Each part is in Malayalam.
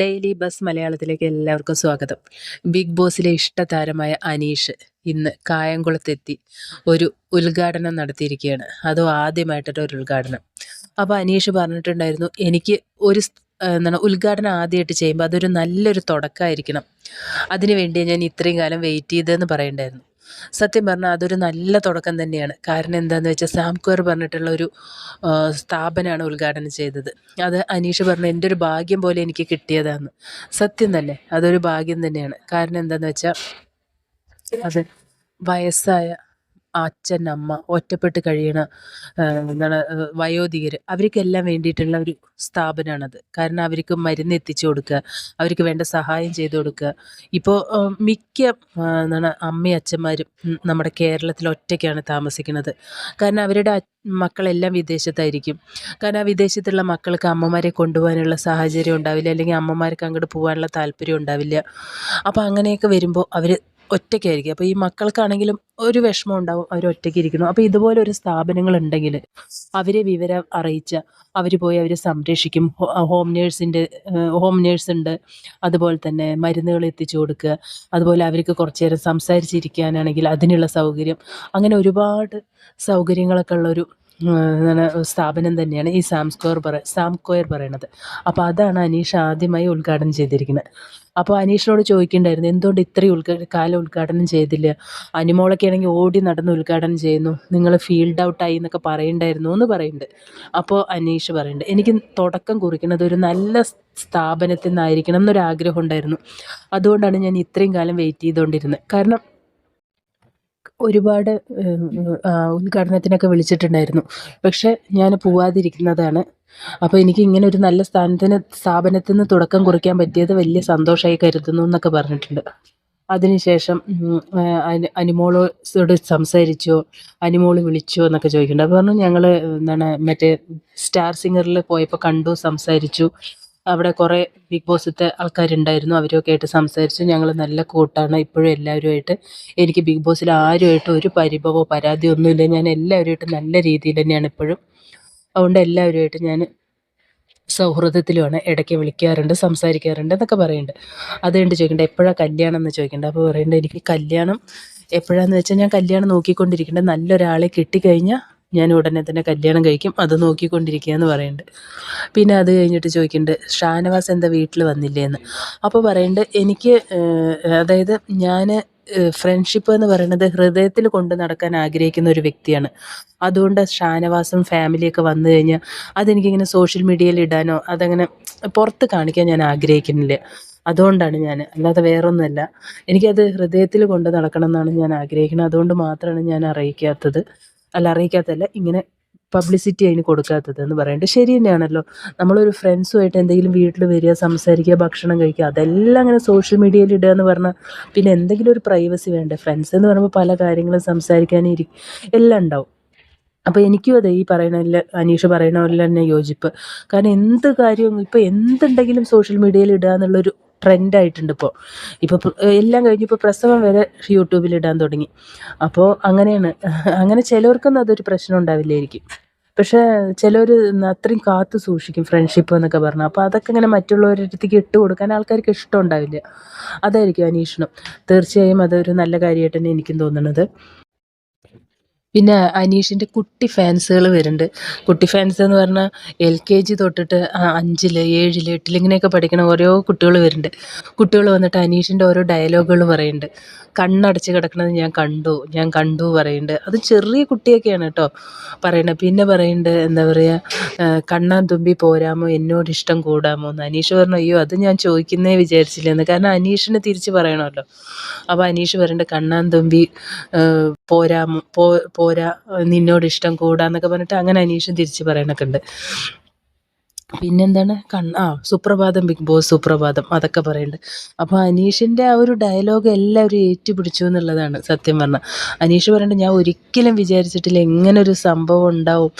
ഡെയിലി ബസ് മലയാളത്തിലേക്ക് എല്ലാവർക്കും സ്വാഗതം. ബിഗ് ബോസിലെ ഇഷ്ടതാരമായ അനീഷ് ഇന്ന് കായംകുളത്തെത്തി ഒരു ഉദ്ഘാടനം നടത്തിയിരിക്കുകയാണ്. അതോ ആദ്യമായിട്ടൊരു ഒരു ഉദ്ഘാടനം. അപ്പോൾ അനീഷ് പറഞ്ഞിട്ടുണ്ടായിരുന്നു എനിക്ക് ഒരു എന്താണ് ഉദ്ഘാടനം ആദ്യമായിട്ട് ചെയ്യുമ്പോൾ അതൊരു നല്ലൊരു തുടക്കമായിരിക്കണം. അതിനുവേണ്ടി ഞാൻ ഇത്രയും കാലം വെയിറ്റ് ചെയ്തതെന്ന് പറയണ്ടായിരുന്നു സത്യം പറഞ്ഞാൽ അതൊരു നല്ല തുടക്കം തന്നെയാണ്. കാരണം എന്താണെന്ന് വെച്ചാൽ സാംക്വയർ പറഞ്ഞിട്ടുള്ള ഒരു സ്ഥാപനമാണ് ഉദ്ഘാടനം ചെയ്തത്. അത് അനീഷ് പറഞ്ഞ എന്റെ ഒരു ഭാഗ്യം പോലെ എനിക്ക് കിട്ടിയതാണ് സത്യം തന്നെ അതൊരു ഭാഗ്യം തന്നെയാണ്. കാരണം എന്താണെന്ന് വെച്ചാൽ അത് വയസ്സായ അച്ഛൻ അമ്മ ഒറ്റപ്പെട്ട് കഴിയണ എന്താണ് വയോധികർ അവർക്കെല്ലാം വേണ്ടിയിട്ടുള്ള ഒരു സ്ഥാപനമാണത് കാരണം അവർക്ക് മരുന്ന് എത്തിച്ചു കൊടുക്കുക അവർക്ക് വേണ്ട സഹായം ചെയ്തു കൊടുക്കുക. ഇപ്പോൾ മിക്ക എന്താണ് അമ്മയും അച്ഛന്മാരും നമ്മുടെ കേരളത്തിൽ ഒറ്റയ്ക്കാണ് താമസിക്കുന്നത്. കാരണം അവരുടെ മക്കളെല്ലാം വിദേശത്തായിരിക്കും. കാരണം ആ വിദേശത്തുള്ള മക്കൾക്ക് അമ്മമാരെ കൊണ്ടുപോകാനുള്ള സാഹചര്യം ഉണ്ടാവില്ല അല്ലെങ്കിൽ അമ്മമാർക്ക് അങ്ങോട്ട് പോകാനുള്ള താല്പര്യം ഉണ്ടാവില്ല. അപ്പോൾ അങ്ങനെയൊക്കെ വരുമ്പോൾ അവർ ഒറ്റയ്ക്കായിരിക്കും. അപ്പോൾ ഈ മക്കൾക്കാണെങ്കിലും ഒരു വിഷമം ഉണ്ടാവും അവർ ഒറ്റയ്ക്ക് ഇരിക്കണം അപ്പോൾ ഇതുപോലെ ഒരു സ്ഥാപനങ്ങൾ ഉണ്ടെങ്കിൽ അവരെ വിവരം അറിയിച്ച അവർ പോയി അവരെ സംരക്ഷിക്കും. ഹോം നേഴ്സിന്റെ ഹോം നേഴ്സ് ഉണ്ട്. അതുപോലെ തന്നെ മരുന്നുകൾ എത്തിച്ചു കൊടുക്കുക. അതുപോലെ അവർക്ക് കുറച്ച് നേരം സംസാരിച്ചിരിക്കാനാണെങ്കിൽ അതിനുള്ള സൗകര്യം. അങ്ങനെ ഒരുപാട് സൗകര്യങ്ങളൊക്കെ ഉള്ളൊരു സ്ഥാപനം തന്നെയാണ് ഈ സാം സ്ക്വയർ പറ സാം കൊയർ പറയണത്. അപ്പോൾ അതാണ് അനീഷ് ആദ്യമായി ഉദ്ഘാടനം ചെയ്തിരിക്കുന്നത്. അപ്പോൾ അനീഷിനോട് ചോദിക്കണ്ടായിരുന്നു എന്തുകൊണ്ട് ഇത്രയും ഉദ്ഘാ കാലം ഉദ്ഘാടനം ചെയ്തില്ല? അനിമോളൊക്കെ ആണെങ്കിൽ ഓടി നടന്ന് ഉദ്ഘാടനം ചെയ്യുന്നു. നിങ്ങൾ ഫീൽഡ് ഔട്ടായി എന്നൊക്കെ പറയണ്ടായിരുന്നു എന്ന് പറയുന്നുണ്ട് അപ്പോൾ അനീഷ് പറയുന്നുണ്ട് എനിക്ക് തുടക്കം കുറിക്കുന്നത് ഒരു നല്ല സ്ഥാപനത്തിൽ നിന്നായിരിക്കണം എന്നൊരാഗ്രഹം ഉണ്ടായിരുന്നു. അതുകൊണ്ടാണ് ഞാൻ ഇത്രയും കാലം വെയിറ്റ് ചെയ്തുകൊണ്ടിരുന്നത് കാരണം ഒരുപാട് ഉദ്ഘാടനത്തിനൊക്കെ വിളിച്ചിട്ടുണ്ടായിരുന്നു. പക്ഷെ ഞാൻ പോവാതിരിക്കുന്നതാണ്. അപ്പോൾ എനിക്ക് ഇങ്ങനെ ഒരു നല്ല സ്ഥാനത്തിന് സ്ഥാപനത്തിൽ നിന്ന് തുടക്കം കുറിക്കാൻ പറ്റിയത് വലിയ സന്തോഷമായി കരുതുന്നു എന്നൊക്കെ പറഞ്ഞിട്ടുണ്ട്. അതിനുശേഷം അനു അനുമോളോട് അനി അനിമോളോട് സംസാരിച്ചോ അനിമോൾ വിളിച്ചോ എന്നൊക്കെ ചോദിക്കുന്നുണ്ട്. അപ്പോൾ പറഞ്ഞു ഞങ്ങൾ എന്താണ് മറ്റേ സ്റ്റാർ സിംഗറിൽ പോയപ്പോൾ കണ്ടു സംസാരിച്ചു. അവിടെ കുറേ ബിഗ് ബോസിലത്തെ ആൾക്കാരുണ്ടായിരുന്നു. അവരൊക്കെ ആയിട്ട് സംസാരിച്ചു. ഞങ്ങൾ നല്ല കൂട്ടാണ്. ഇപ്പോഴും എല്ലാവരുമായിട്ട് എനിക്ക് ബിഗ് ബോസിൽ ആരുമായിട്ടും ഒരു പരിഭവമോ പരാതിയോ ഒന്നുമില്ല. ഞാൻ എല്ലാവരുമായിട്ട് നല്ല രീതിയിൽ തന്നെയാണ് ഇപ്പോഴും. അതുകൊണ്ട് എല്ലാവരുമായിട്ട് ഞാൻ സൗഹൃദത്തിലുമാണ്. ഇടയ്ക്ക് വിളിക്കാറുണ്ട് സംസാരിക്കാറുണ്ട് എന്നൊക്കെ പറയുന്നുണ്ട്. അത് കണ്ട് ചോദിക്കണ്ട എപ്പോഴാണ് കല്യാണം? എന്ന് ചോദിക്കണ്ട. അപ്പോൾ പറയുന്നുണ്ട് എനിക്ക് കല്യാണം എപ്പോഴാന്ന് വെച്ചാൽ ഞാൻ കല്യാണം നോക്കിക്കൊണ്ടിരിക്കേണ്ടത് നല്ലൊരാളെ കിട്ടിക്കഴിഞ്ഞാൽ ഞാൻ ഉടനെ തന്നെ കല്യാണം കഴിക്കും. അത് നോക്കിക്കൊണ്ടിരിക്കുക എന്ന് പറയുന്നുണ്ട് പിന്നെ അത് കഴിഞ്ഞിട്ട് ചോദിക്കുന്നുണ്ട് ഷാനവാസ് എന്താ വീട്ടിൽ വന്നില്ലേ എന്ന് അപ്പോൾ പറയുന്നുണ്ട് എനിക്ക് അതായത് ഞാൻ ഫ്രണ്ട്ഷിപ്പ് എന്ന് പറയുന്നത് ഹൃദയത്തിൽ കൊണ്ട് നടക്കാൻ ആഗ്രഹിക്കുന്ന ഒരു വ്യക്തിയാണ്. അതുകൊണ്ട് ഷാനവാസും ഫാമിലിയൊക്കെ വന്നു കഴിഞ്ഞാൽ അതെനിക്കിങ്ങനെ സോഷ്യൽ മീഡിയയിൽ ഇടാനോ അതങ്ങനെ പുറത്ത് കാണിക്കാൻ ഞാൻ ആഗ്രഹിക്കുന്നില്ല. അതുകൊണ്ടാണ് ഞാൻ അല്ലാതെ വേറൊന്നുമല്ല. എനിക്കത് ഹൃദയത്തിൽ കൊണ്ട് നടക്കണം എന്നാണ് ഞാൻ ആഗ്രഹിക്കുന്നത് അതുകൊണ്ട് മാത്രമാണ് ഞാൻ അറിയിക്കാത്തത്. അല്ല അറിയിക്കാത്തതല്ല. ഇങ്ങനെ പബ്ലിസിറ്റി അതിന് കൊടുക്കാത്തത് എന്ന് പറയുന്നത് ശരി തന്നെയാണല്ലോ. നമ്മളൊരു ഫ്രണ്ട്സുമായിട്ട് എന്തെങ്കിലും വീട്ടിൽ വരിക സംസാരിക്കുക ഭക്ഷണം കഴിക്കുക അതെല്ലാം അങ്ങനെ സോഷ്യൽ മീഡിയയിൽ ഇടുക എന്ന് പറഞ്ഞാൽ പിന്നെ എന്തെങ്കിലും ഒരു പ്രൈവസി വേണ്ടേ? ഫ്രണ്ട്സ് എന്ന് പറയുമ്പോൾ പല കാര്യങ്ങളും സംസാരിക്കാനും ഇരിക്കും എല്ലാം ഉണ്ടാവും. അപ്പോൾ എനിക്കും അതെ ഈ പറയുന്ന അനീഷ് പറയുന്ന പോലെ തന്നെ യോജിപ്പ്. കാരണം എന്ത് കാര്യവും ഇപ്പോൾ എന്തുണ്ടെങ്കിലും സോഷ്യൽ മീഡിയയിൽ ഇടുക എന്നുള്ളൊരു ട്രെൻഡായിട്ടുണ്ട് ഇപ്പോൾ ഇപ്പോൾ എല്ലാം കഴിഞ്ഞിപ്പോൾ പ്രസവം വരെ യൂട്യൂബിൽ ഇടാൻ തുടങ്ങി. അപ്പോൾ അങ്ങനെയാണ്. അങ്ങനെ ചിലവർക്കൊന്നും അതൊരു പ്രശ്നം ഉണ്ടാവില്ലായിരിക്കും. പക്ഷേ ചിലർ അത്രയും കാത്തു സൂക്ഷിക്കും ഫ്രണ്ട്ഷിപ്പ് എന്നൊക്കെ പറഞ്ഞാൽ അപ്പോൾ അതൊക്കെ ഇങ്ങനെ മറ്റുള്ളവരുടെ അടുത്തേക്ക് ഇട്ട് കൊടുക്കാൻ ആൾക്കാർക്ക് ഇഷ്ടം ഉണ്ടാവില്ല. അതായിരിക്കും അന്വേഷണം തീർച്ചയായും അതൊരു നല്ല കാര്യമായിട്ട് തന്നെ എനിക്കും തോന്നുന്നത്. പിന്നെ അനീഷിന്റെ കുട്ടി ഫാൻസുകൾ വരുന്നുണ്ട്. കുട്ടി ഫാൻസ് എന്ന് പറഞ്ഞാൽ എൽ കെ ജി തൊട്ടിട്ട് അഞ്ചിൽ ഏഴിൽ എട്ടിൽ ഇങ്ങനെയൊക്കെ പഠിക്കണ ഓരോ കുട്ടികൾ വരുന്നുണ്ട്. കുട്ടികൾ വന്നിട്ട് അനീഷിന്റെ ഓരോ ഡയലോഗുകൾ പറയുന്നുണ്ട്. കണ്ണടച്ച് കിടക്കണത് ഞാൻ കണ്ടു ഞാൻ കണ്ടു പറയുന്നുണ്ട്. അത് ചെറിയ കുട്ടിയൊക്കെയാണ് കേട്ടോ പറയുന്നത്. പിന്നെ പറയുന്നുണ്ട് എന്താ പറയുക കണ്ണാൻ തുമ്പി പോരാമോ എന്നോട് ഇഷ്ടം കൂടാമോ എന്ന്. അനീഷ് പറഞ്ഞു അയ്യോ അത് ഞാൻ ചോദിക്കുന്നേ വിചാരിച്ചില്ലെന്ന്. കാരണം അനീഷിനെ തിരിച്ച് പറയണമല്ലോ. അപ്പോൾ അനീഷ് പറയുന്നുണ്ട് കണ്ണാൻ തുമ്പി പോരാമോ പോ പോരാ നിന്നോട് ഇഷ്ടം കൂടാന്നൊക്കെ പറഞ്ഞിട്ട് അങ്ങനെ അനീഷും തിരിച്ച് പറയണൊക്കെ ഉണ്ട്. പിന്നെന്താണ്? കണ്ണ് ആ സുപ്രഭാതം ബിഗ് ബോസ് സുപ്രഭാതം അതൊക്കെ പറയുന്നുണ്ട് അപ്പോൾ അനീഷിന്റെ ആ ഒരു ഡയലോഗ് എല്ലാവരും ഏറ്റുപിടിച്ചു എന്നുള്ളതാണ് സത്യം പറഞ്ഞാൽ അനീഷ് പറയുന്നുണ്ട് ഞാൻ ഒരിക്കലും വിചാരിച്ചിട്ടില്ല എങ്ങനെ ഒരു സംഭവം ഉണ്ടാവും.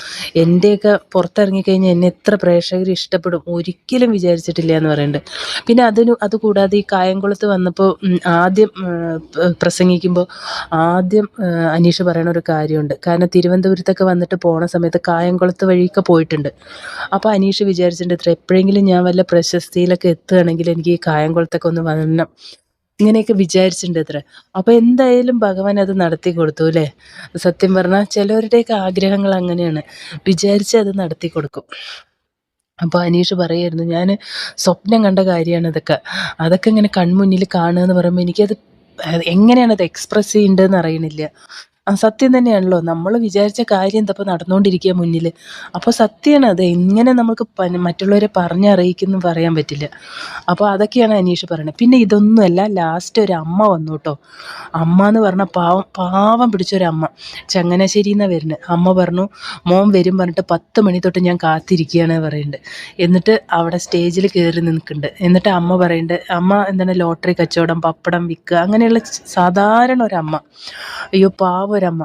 എന്റെയൊക്കെ പുറത്തിറങ്ങിക്കഴിഞ്ഞാൽ എന്നെ എത്ര പ്രേക്ഷകർ ഇഷ്ടപ്പെടും. ഒരിക്കലും വിചാരിച്ചിട്ടില്ല എന്ന് പറയുന്നുണ്ട് പിന്നെ അതിന് അതുകൂടാതെ ഈ കായംകുളത്ത് വന്നപ്പോൾ ആദ്യം പ്രസംഗിക്കുമ്പോൾ ആദ്യം അനീഷ് പറയണ ഒരു കാര്യമുണ്ട്. കാരണം തിരുവനന്തപുരത്തൊക്കെ വന്നിട്ട് പോണ സമയത്ത് കായംകുളത്ത് വഴിയൊക്കെ പോയിട്ടുണ്ട്. അപ്പോൾ അനീഷ് വിചാരിച്ചു വിചാരിച്ചിട്ടുണ്ട്. ഇത്ര എപ്പോഴെങ്കിലും ഞാൻ വല്ല പ്രശസ്തിയിലൊക്കെ എത്തുകയാണെങ്കിൽ എനിക്ക് ഈ കായംകുളത്തൊക്കെ ഒന്ന് വരണം. ഇങ്ങനെയൊക്കെ വിചാരിച്ചിട്ടുണ്ട് അത്ര അപ്പോൾ എന്തായാലും ഭഗവാൻ അത് നടത്തി കൊടുത്തു അല്ലേ? സത്യം പറഞ്ഞാൽ ചിലവരുടെയൊക്കെ ആഗ്രഹങ്ങൾ അങ്ങനെയാണ്. വിചാരിച്ച് അത് നടത്തി കൊടുക്കും. അപ്പോൾ അനീഷ് പറയായിരുന്നു ഞാൻ സ്വപ്നം കണ്ട കാര്യമാണ് ഇതൊക്കെ. അതൊക്കെ ഇങ്ങനെ കൺമുന്നിൽ കാണുക എന്ന് പറയുമ്പോൾ എനിക്കത് എങ്ങനെയാണ് അത് എക്സ്പ്രസ് ചെയ്യേണ്ടതെന്ന് അറിയണില്ല. സത്യം തന്നെയാണല്ലോ. നമ്മൾ വിചാരിച്ച കാര്യം എന്തപ്പോൾ നടന്നുകൊണ്ടിരിക്കുക മുന്നിൽ അപ്പോൾ സത്യമാണ് അത്. എങ്ങനെ നമുക്ക് മറ്റുള്ളവരെ പറഞ്ഞറിയിക്കുന്നു പറയാൻ പറ്റില്ല. അപ്പോൾ അതൊക്കെയാണ് അനീഷ് പറയുന്നത് പിന്നെ ഇതൊന്നുമല്ല ലാസ്റ്റ് ഒരു അമ്മ വന്നു കേട്ടോ അമ്മ എന്ന് പറഞ്ഞാൽ പാവം പാവം പിടിച്ചൊരമ്മ. ചങ്ങനാശ്ശേരി എന്നാണ് വരുന്നത് അമ്മ പറഞ്ഞു മോൻ വരും പറഞ്ഞിട്ട് പത്ത് മണി തൊട്ട് ഞാൻ കാത്തിരിക്കുകയാണ് പറയുന്നുണ്ട് എന്നിട്ട് അവിടെ സ്റ്റേജിൽ കയറി നിൽക്കുന്നുണ്ട് എന്നിട്ട് അമ്മ പറയുന്നുണ്ട് അമ്മ എന്താണ് ലോട്ടറി കച്ചവടം പപ്പടം വിൽക്കുക അങ്ങനെയുള്ള സാധാരണ ഒരമ്മ അയ്യോ പാവം ഒരമ്മ.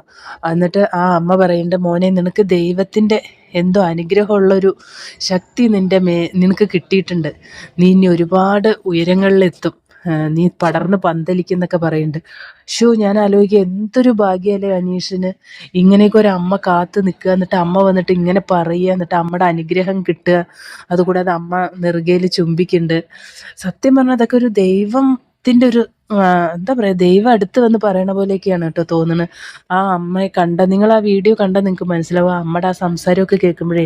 എന്നിട്ട് ആ അമ്മ പറയുന്നുണ്ട് മോനെ നിനക്ക് ദൈവത്തിന്റെ എന്തോ അനുഗ്രഹമുള്ളൊരു ശക്തി നിന്റെ മേ നിനക്ക് കിട്ടിയിട്ടുണ്ട്. നീ ഇനി ഒരുപാട് ഉയരങ്ങളിലെത്തും. നീ പടർന്ന് പന്തലിക്കുന്നൊക്കെ പറയുന്നുണ്ട്. ഷോ ഞാൻ ആലോചിക്കുക എന്തൊരു ഭാഗ്യമല്ലേ അനീഷിന് ഇങ്ങനെയൊക്കെ ഒരു അമ്മ കാത്ത് നിൽക്കുക. എന്നിട്ട് അമ്മ വന്നിട്ട് ഇങ്ങനെ പറയുക. എന്നിട്ട് അമ്മയുടെ അനുഗ്രഹം കിട്ടുക. അതുകൂടാതെ അമ്മ നെറുകയിൽ ചുംബിക്കുന്നുണ്ട്. സത്യം പറഞ്ഞാൽ അതൊക്കെ ഒരു ദൈവത്തിന്റെ ഒരു എന്താ പറയുക ദൈവം അടുത്ത് വന്ന് പറയണ പോലെയൊക്കെയാണ് കേട്ടോ തോന്നുന്നത് ആ അമ്മയെ കണ്ട നിങ്ങൾ ആ വീഡിയോ കണ്ട നിങ്ങൾക്ക് മനസ്സിലാവും. അമ്മയുടെ ആ സംസാരമൊക്കെ കേൾക്കുമ്പോഴേ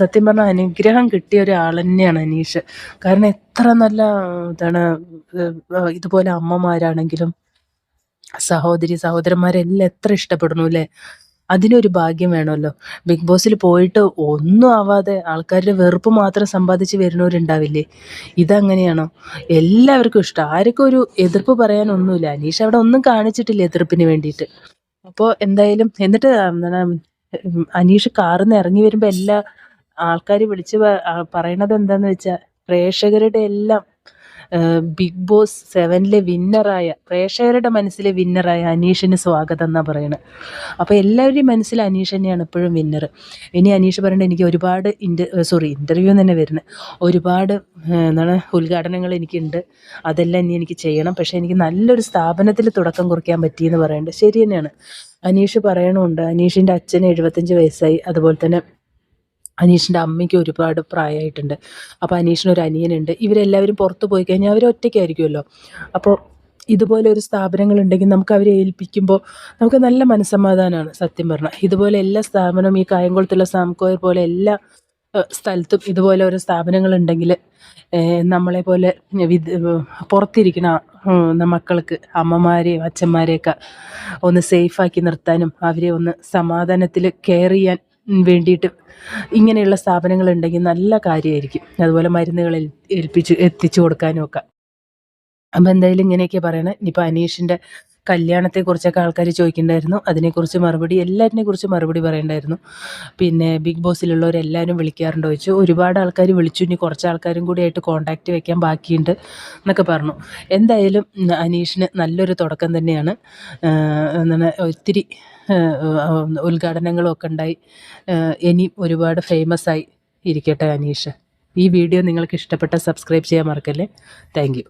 സത്യം പറഞ്ഞാൽ അനുഗ്രഹം കിട്ടിയ ഒരാൾ തന്നെയാണ് അനീഷ്. കാരണം എത്ര നല്ല ഇതാണ് ഇതുപോലെ അമ്മമാരാണെങ്കിലും സഹോദരി സഹോദരന്മാരെല്ലാം എത്ര ഇഷ്ടപ്പെടുന്നു അല്ലേ? അതിനൊരു ഭാഗ്യം വേണമല്ലോ. ബിഗ് ബോസിൽ പോയിട്ട് ഒന്നും ആവാതെ ആൾക്കാരുടെ വെറുപ്പ് മാത്രം സമ്പാദിച്ച് വരുന്നവരുണ്ടാവില്ലേ? ഇതങ്ങനെയാണോ? എല്ലാവർക്കും ഇഷ്ടം. ആർക്കും ഒരു എതിർപ്പ് പറയാനൊന്നുമില്ല. അനീഷ് അവിടെ ഒന്നും കാണിച്ചിട്ടില്ല എതിർപ്പിന് വേണ്ടിയിട്ട്. അപ്പോൾ എന്തായാലും എന്നിട്ട് അനീഷ് കാറിൽ നിന്ന് ഇറങ്ങി വരുമ്പോൾ എല്ലാ ആൾക്കാർ വിളിച്ച് പറയണത് എന്താണെന്ന് വെച്ചാൽ പ്രേക്ഷകരുടെ എല്ലാം ബിഗ് ബോസ് സെവനിലെ വിന്നറായ പ്രേക്ഷകരുടെ മനസ്സിലെ വിന്നറായ അനീഷിന് സ്വാഗതം എന്നാണ് പറയുന്നത് അപ്പോൾ എല്ലാവരുടെയും മനസ്സിൽ അനീഷ് തന്നെയാണ് ഇപ്പോഴും വിന്നർ ഇനി അനീഷ് പറയേണ്ടത് എനിക്ക് ഒരുപാട് ഇന്റർ സോറി ഇന്റർവ്യൂ തന്നെ വരുന്നത് ഒരുപാട് എന്താണ് ഉദ്ഘാടനങ്ങൾ എനിക്കുണ്ട്. അതെല്ലാം ഇനി എനിക്ക് ചെയ്യണം. പക്ഷേ എനിക്ക് നല്ലൊരു സ്ഥാപനത്തിൽ തുടക്കം കുറിക്കാൻ പറ്റിയെന്ന് പറയുന്നുണ്ട് ശരി തന്നെയാണ്. അനീഷ് പറയണമുണ്ട് അനീഷിന്റെ അച്ഛന് എഴുപത്തഞ്ച് വയസ്സായി. അതുപോലെ തന്നെ അനീഷിന്റെ അമ്മയ്ക്ക് ഒരുപാട് പ്രായമായിട്ടുണ്ട് അപ്പോൾ അനീഷിനൊരു അനിയനുണ്ട്. ഇവരെല്ലാവരും പുറത്ത് പോയി കഴിഞ്ഞാൽ അവർ ഒറ്റയ്ക്കായിരിക്കുമല്ലോ. അപ്പോൾ ഇതുപോലെ ഒരു സ്ഥാപനങ്ങൾ ഉണ്ടെങ്കിൽ നമുക്ക് അവരെ ഏൽപ്പിക്കുമ്പോൾ നമുക്ക് നല്ല മനസ്സമാധാനമാണ് സത്യം പറഞ്ഞാൽ ഇതുപോലെ എല്ലാ സ്ഥാപനവും ഈ കായംകുളത്തുള്ള സാംകോയർ പോലെ എല്ലാ സ്ഥലത്തും ഇതുപോലെ ഓരോ സ്ഥാപനങ്ങളുണ്ടെങ്കിൽ നമ്മളെ പോലെ പുറത്തിരിക്കുന്ന മക്കൾക്ക് അമ്മമാരെയും അച്ഛന്മാരെയൊക്കെ ഒന്ന് സേഫാക്കി നിർത്താനും അവരെ ഒന്ന് സമാധാനത്തിൽ കെയർ ചെയ്യാൻ വേണ്ടിയിട്ട് ഇങ്ങനെയുള്ള സ്ഥാപനങ്ങൾ ഉണ്ടെങ്കിൽ നല്ല കാര്യമായിരിക്കും. അതുപോലെ മരുന്നുകൾ ഏൽപ്പിച്ച് എത്തിച്ചു കൊടുക്കാനും ഒക്കെ അപ്പോൾ എന്തായാലും ഇങ്ങനെയൊക്കെ പറയണേ. ഇനിയിപ്പോൾ അനീഷിന്റെ കല്യാണത്തെക്കുറിച്ചൊക്കെ ആൾക്കാർ ചോദിക്കേണ്ടായിരുന്നു. അതിനെക്കുറിച്ച് മറുപടി എല്ലാറ്റിനെ കുറിച്ച് മറുപടി പറയണ്ടായിരുന്നു. പിന്നെ ബിഗ് ബോസിലുള്ളവരെല്ലാവരും വിളിക്കാറുണ്ട് ചോദിച്ചു. ഒരുപാട് ആൾക്കാർ വിളിച്ചു. ഇനി കുറച്ച് ആൾക്കാരും കൂടി ആയിട്ട് കോൺടാക്റ്റ് വെക്കാൻ ബാക്കിയുണ്ട് എന്നൊക്കെ പറഞ്ഞു. എന്തായാലും അനീഷിന് നല്ലൊരു തുടക്കം തന്നെയാണ്. എന്താണ് ഒത്തിരി ഉദ്ഘാടനങ്ങളും ഒക്കെ ഉണ്ടായി. ഇനി ഒരുപാട് ഫേമസ് ആയി ഇരിക്കട്ടെ അനീഷ്. ഈ വീഡിയോ നിങ്ങൾക്ക് ഇഷ്ടപ്പെട്ട സബ്സ്ക്രൈബ് ചെയ്യാൻ മറക്കല്ലേ? താങ്ക്